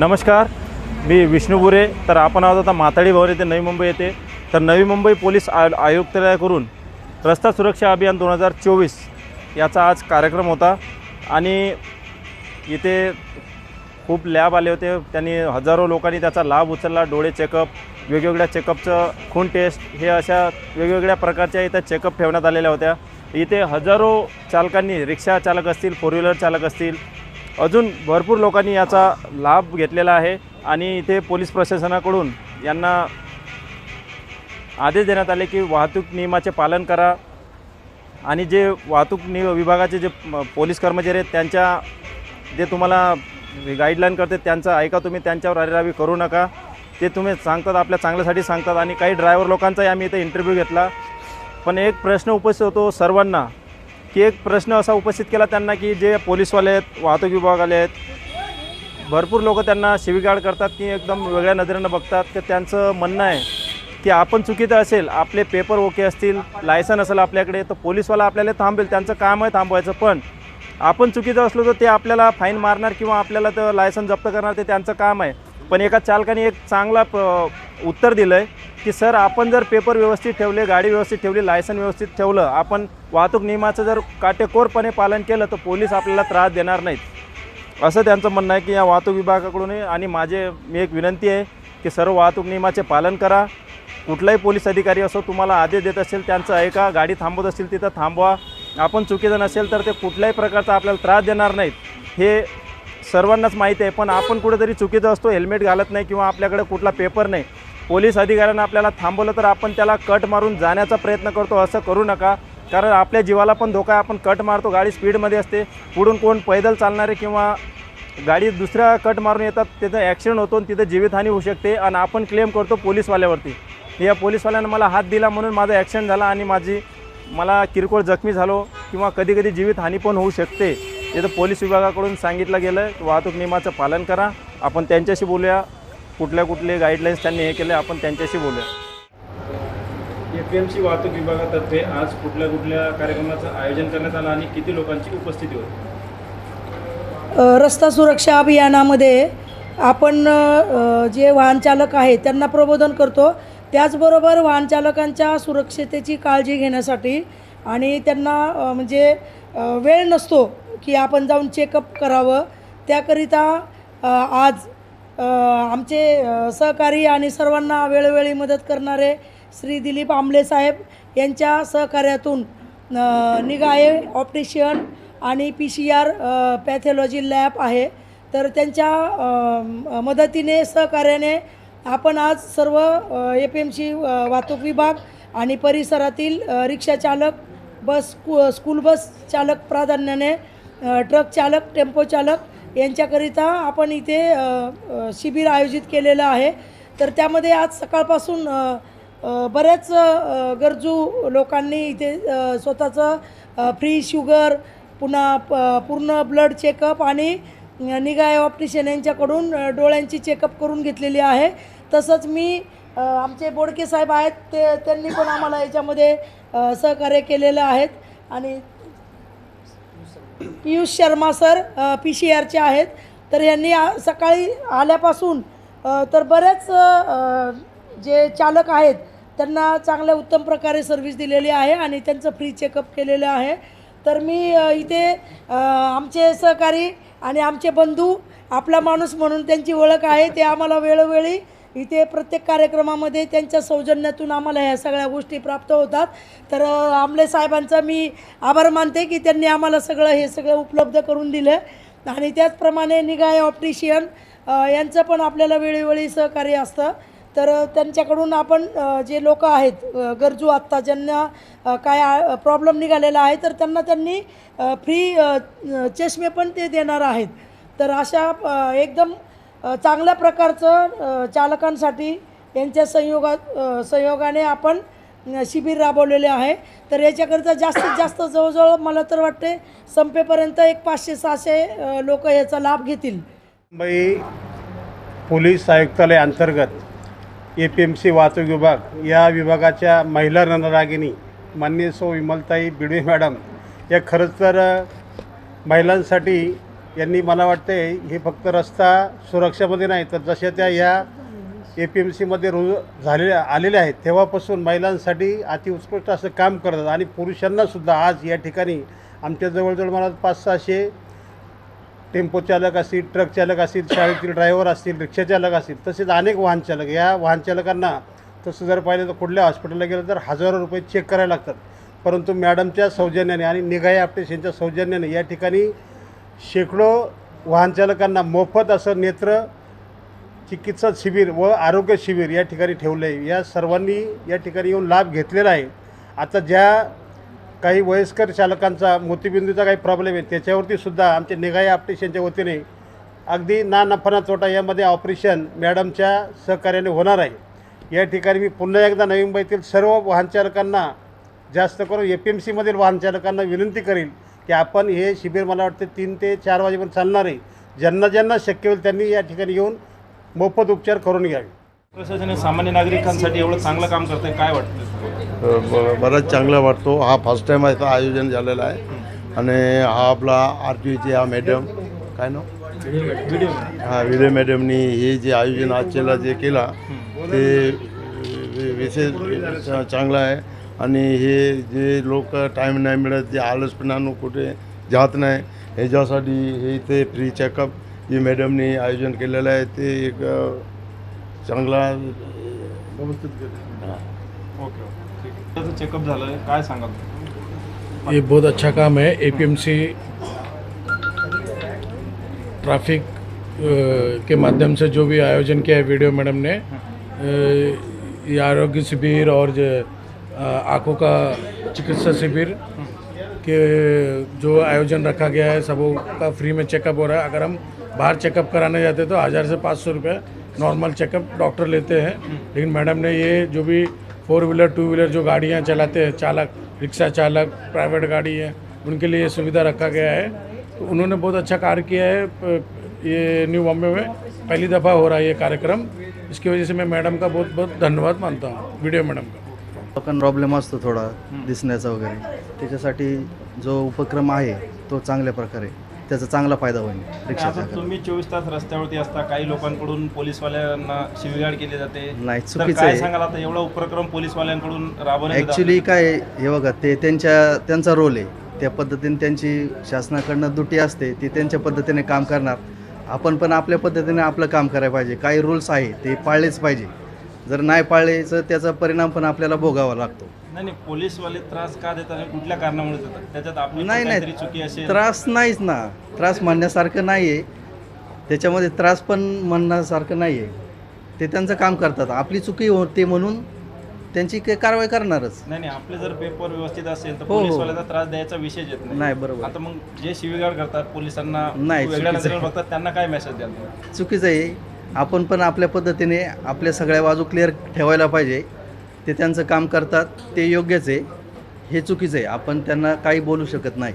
नमस्कार मी विष्णू बुरे. तर आपण आहोत आता माताडी भवन येथे नवी मुंबई येथे. तर नवी मुंबई पोलीस आय आयुक्तालयाकडून रस्ता सुरक्षा अभियान दोन हजार चोवीस याचा आज कार्यक्रम होता. आणि इथे खूप लॅब आले होते. त्यांनी हजारो लोकांनी त्याचा लाभ उचलला. डोळे चेकअप वेगवेगळ्या चेकअपचं खून टेस्ट हे अशा वेगवेगळ्या प्रकारच्या इथं चेकअप ठेवण्यात आलेल्या होत्या. इथे हजारो चालकांनी रिक्षा चालक असतील फोर व्हीलर चालक असतील अजून भरपूर लोकांनी याचा लाभ घेतलेला आहे आणि इथे पोलीस प्रशासनाकडून यांना आदेश देण्यात आले की वाहतूक नियमाचे पालन करा. आणि जे वाहतूक नि विभागाचे जे पोलीस कर्मचारी आहेत त्यांच्या जे तुम्हाला गाईडलाईन करते त्यांचं ऐका तुम्ही त्यांच्यावर अरेरावी करू नका. ते तुम्ही सांगतात आपल्या चांगल्यासाठी सांगतात. आणि काही ड्रायव्हर लोकांचाही आम्ही इथे इंटरव्ह्यू घेतला. पण एक प्रश्न उपस्थित होतो सर्वांना. की एक प्रश्न असा उपस्थित केला त्यांना की जे पोलीसवाले आहेत वाहतूक विभागवाले आहेत भरपूर लोक त्यांना शिवीगाळ करतात की एकदम वेगळ्या नजरेनं बघतात. की त्यांचं म्हणणं आहे की आपण चुकीचं असेल आपले पेपर ओके असतील लायसन असेल आपल्याकडे तर पोलीसवाला आपल्याला थांबेल त्यांचं काम आहे थांबवायचं. पण आपण चुकीचं असलो तर ते आपल्याला फाईन मारणार किंवा आपल्याला तर लायसन जप्त करणार ते त्यांचं काम आहे. पण एका चालकाने एक चांगला प उत्तर दिलं आहे की सर आपण जर पेपर व्यवस्थित ठेवले गाडी व्यवस्थित ठेवली लायसन व्यवस्थित ठेवलं आपण वाहतूक नियमाचं जर काटेकोरपणे पालन केलं तर पोलीस आपल्याला त्रास देणार नाहीत. असं त्यांचं म्हणणं आहे की या वाहतूक विभागाकडून आणि माझे मी एक विनंती आहे की सर्व वाहतूक नियमाचे पालन करा. कुठलाही पोलीस अधिकारी असो तुम्हाला आदेश देत असेल त्यांचं ऐका. गाडी थांबवत असेल तिथं थांबवा. आपण चुकीचं नसेल तर ते कुठल्याही प्रकारचा आपल्याला त्रास देणार नाहीत. हे सर्वांनाच माहिती आहे. पण आपण कुठेतरी चुकीचं असतो हेल्मेट घालत नाही किंवा आपल्याकडे कुठला पेपर नाही. पोलीस अधिकाऱ्यांना आपल्याला थांबवलं तर आपण त्याला कट मारून जाण्याचा प्रयत्न करतो. असं करू नका. कारण आपल्या जीवाला पण धोका आहे. आपण कट मारतो गाडी स्पीडमध्ये असते. पुढून कोण पैदल चालणारे किंवा गाडी दुसऱ्या कट मारून येतात तिथं ॲक्सिडेंट होतो आणि तिथं जीवितहानी होऊ शकते. आणि आपण क्लेम करतो पोलीसवाल्यावरती. या पोलीसवाल्यानं मला हात दिला म्हणून माझा ॲक्सिडेंट झाला आणि माझी मला किरकोळ जखमी झालो किंवा कधी कधी जीवितहानी पण होऊ शकते. तिथं पोलीस विभागाकडून सांगितलं गेलं. वाहतूक नियमाचं पालन करा. आपण त्यांच्याशी बोलूया. कुठल्या कुठले गाईडलाईन्स त्यांनी हे केले आपण त्यांच्याशी बोलूया. ए वाहतूक विभागातर्फे आज कुठल्या कुठल्या कार्यक्रमाचं आयोजन करण्यात आलं आणि किती लोकांची उपस्थिती होती? रस्ता सुरक्षा अभियानामध्ये आपण जे वाहनचालक आहे त्यांना प्रबोधन करतो. त्याचबरोबर वाहनचालकांच्या सुरक्षतेची काळजी घेण्यासाठी आणि त्यांना म्हणजे वेळ नसतो की आपण जाऊन चेकअप करावं. त्याकरिता आज आमचे सहकारी आणि सर्वांना वेळोवेळी मदत करणारे श्री दिलीप आंबले साहेब यांच्या सहकार्यातून अ, निगाये ऑप्टिशियन आणि P C R pathology lab आहे. तर त्यांच्या मदतीने सहकार्याने आपण आज सर्व ए पी एम सी वाहतूक विभाग आणि परिसरातील रिक्षा चालक बस स्कू स्कूल बस चालक प्राधान्याने ट्रक चालक टेम्पो चालक यांच्याकरिता आपण इथे शिबिर आयोजित केलेलं आहे. तर त्यामध्ये आज सकाळपासून बऱ्याच गरजू लोकांनी इथे स्वतःचं फ्री शुगर पुन्हा प पूर्ण ब्लड चेकअप आणि निगाय ऑप्टिशियन यांच्याकडून डोळ्यांची चेकअप करून घेतलेली आहे. तसंच मी आमचे बोडके साहेब आहेत ते त्यांनी पण आम्हाला याच्यामध्ये सहकार्य केलेलं आहेत. आणि Piyush Sharma sir P C आरचे आहेत. तर यांनी आ- सकाळी आल्यापासून तर बरेच जे चालक आहेत त्यांना चांगल्या उत्तम प्रकारे सर्व्हिस दिलेली आहे आणि त्यांचं फ्री चेकअप केलेलं आहे. तर मी इथे आमचे सहकारी आणि आमचे बंधू आपला माणूस म्हणून त्यांची ओळख आहे ते आम्हाला वेळोवेळी इथे प्रत्येक कार्यक्रमामध्ये त्यांच्या सौजन्यातून आम्हाला ह्या सगळ्या गोष्टी प्राप्त होतात. तर आमले साहेबांचा मी आभार मानते की त्यांनी आम्हाला सगळं हे सगळं उपलब्ध करून दिलं. आणि त्याचप्रमाणे निगाय ऑप्टिशियन यांचं पण आपल्याला वेळोवेळी सहकार्य असतं. तर त्यांच्याकडून आपण जे लोक आहेत गरजू आत्ता ज्यांना काय प्रॉब्लेम निघालेला आहे तर त्यांना त्यांनी फ्री चष्मे पण ते देणार आहेत. तर अशा एकदम चांगल्या प्रकारचं चालकांसाठी यांच्या संयोगात संयोगाने आपण शिबिर राबवलेले आहे. तर याच्याकरिता जास्तीत जास्त जवळजवळ मला तर वाटते संपेपर्यंत एक पाचशे सहाशे लोक याचा लाभ घेतील. मुंबई पोलीस आयुक्तालय अंतर्गत ए पी एम सी वाहतूक विभाग या विभागाच्या महिला रणरागिनी माननीय सौ विमलताई बिडवे मॅडम या खरंच तर महिलांसाठी यांनी मला वाटतं हे फक्त रस्ता सुरक्षामध्ये नाही तर जशा त्या या ए पी एम सीमध्ये रोज झालेल्या आलेल्या आहेत तेव्हापासून महिलांसाठी अतिउत्कृष्ट असं काम करतात. आणि पुरुषांनासुद्धा आज या ठिकाणी आमच्या जवळजवळ मला पाच सहाशे टेम्पो चालक असतील ट्रक चालक असतील शाळेतील ड्रायव्हर असतील रिक्षाचालक असतील तसेच अनेक वाहनचालक या वाहनचालकांना तसं जर पाहिलं तर कुठल्या हॉस्पिटलला गेलं तर हजारो रुपये चेक करायला लागतात. परंतु मॅडमच्या सौजन्याने आणि निघाई आपटेश यांच्या सौजन्याने या ठिकाणी शेकडो वाहनचालकांना मोफत असं नेत्र चिकित्सा शिबिर व आरोग्य शिबिर या ठिकाणी ठेवलं आहे या सर्वांनी या ठिकाणी येऊन लाभ घेतलेला आहे. आता ज्या काही वयस्कर चालकांचा मोतीबिंदूचा काही प्रॉब्लेम आहे. त्याच्यावरती सुद्धा आमचे निघाई ऑपरेशनच्या वतीने अगदी ना नफा ना तोटा यामध्ये ऑपरेशन मॅडमच्या सहकार्याने होणार आहे. या ठिकाणी मी पुन्हा एकदा नवी मुंबईतील सर्व वाहनचालकांना जास्त करून ए पी एम सीमधील वाहनचालकांना विनंती करेल की आपण हे शिबिर मला वाटते तीन ते चार वाजेपर्यंत चालणार आहे. ज्यांना ज्यांना शक्य होईल त्यांनी या ठिकाणी येऊन मोफत उपचार करून घ्यावे. प्रशासन सामान्य नागरिकांसाठी एवढं चांगलं काम करतं काय वाटतं? बराच चांगला वाटतो. हा फर्स्ट टाईम आहे आयोजन झालेला आहे. आणि हा आपला आर टी ची हा मॅडम काय ना हा विडे मॅडमनी हे जे आयोजन आजच्याला जे केला ते विशेष चांगला चांगलं आहे. आणि हे जे लोक टाईम नाही मिळत जे आलसपणानं कुठे जात नाही ह्याच्यासाठी हे इथे फ्री चेकअप जे मॅडमनी आयोजन केलेलं आहे. ते एक चांगला व्यवस्थित केलं. चेकअप ये बहुत अच्छा काम है एपीएमसी ट्रैफ़िक के माध्यम से जो भी आयोजन किया है वीडियो मैडम ने ये आरोग्य शिविर और जो, आँखों का चिकित्सा शिविर के जो आयोजन रखा गया है सबों का फ्री में चेकअप हो रहा है। अगर हम बाहर चेकअप कराने जाते तो हज़ार से पाँच सौ रुपये नॉर्मल चेकअप डॉक्टर लेते हैं। लेकिन मैडम ने ये जो भी फोर व्हीलर टू व्हीलर जो गाड़ियाँ चलाते हैं चालक रिक्शा चालक प्राइवेट गाड़ी है उनके लिए ये सुविधा रखा गया है। तो उन्होंने बहुत अच्छा कार्य किया है ये न्यू बॉम्बे में पहली दफ़ा हो रहा है ये कार्यक्रम। इसकी वजह से मैं मैडम का बहुत बहुत धन्यवाद मानता हूँ वीडियो मैडम का। प्रॉब्लेम असतो थोडा दिसण्याचा वगैरे. त्याच्यासाठी जो उपक्रम आहे तो चांगल्या प्रकारे त्याचा चांगला फायदा होईल रिक्षाचा तुम्ही चोवीस तास रस्त्यावरती असता काही लोकांकडून पोलीसवाल्यांना शिवीगाळ केली जाते. नाही तर चुकीचं काय आहे. सांगाल आता? एवढा उपक्रम पोलीसवाल्यांकडून राबवण्यात येत ॲक्च्युली काय आहे, हे बघा ते त्यांच्या त्यांचा रोल आहे. त्या पद्धतीने त्यांची शासनाकडनं दुटी असते ती त्यांच्या पद्धतीने काम करणार. आपण पण आपल्या पद्धतीने आपलं काम करायला पाहिजे. काही रूल्स आहे ते पाळलेच पाहिजे. जर नाही पाळले तर त्याचा परिणाम पण आपल्याला भोगावा लागतो. नाही नाही पोलीसवाले त्रास का देतात आणि कुठल्या कारणामुळे देतात? त्याच्यात आपली पण नाही. काहीतरी चुकी नाही असेल. त्रास नाहीच ना. त्रास म्हणण्यासारखं नाही आहे त्याच्यामध्ये त्रास पण म्हणण्यासारखं नाही आहे ते त्यांचं काम करतात. आपली चुकी होते म्हणून त्यांची काही कारवाई करणारच. नाही नाही आपले जर पेपर व्यवस्थित असेल तर हो, हो. पोलीसवाल्याचा त्रास द्यायचा विषयच येत नाही. नाही बरोबर. आता मग जे शिवीगाळ करतात पोलिसांना नाही, वेगळ्या चुकीचं नजरेने आहे. बघतात त्यांना काय मेसेज द्याल तुम्ही? चुकीचं आहे. आपण पण आपल्या पद्धतीने आपल्या सगळ्या बाजू क्लिअर ठेवायला पाहिजे. ते त्यांचं काम करतात ते योग्यच आहे. हे चुकीचं आहे. आपण त्यांना काही बोलू शकत नाही.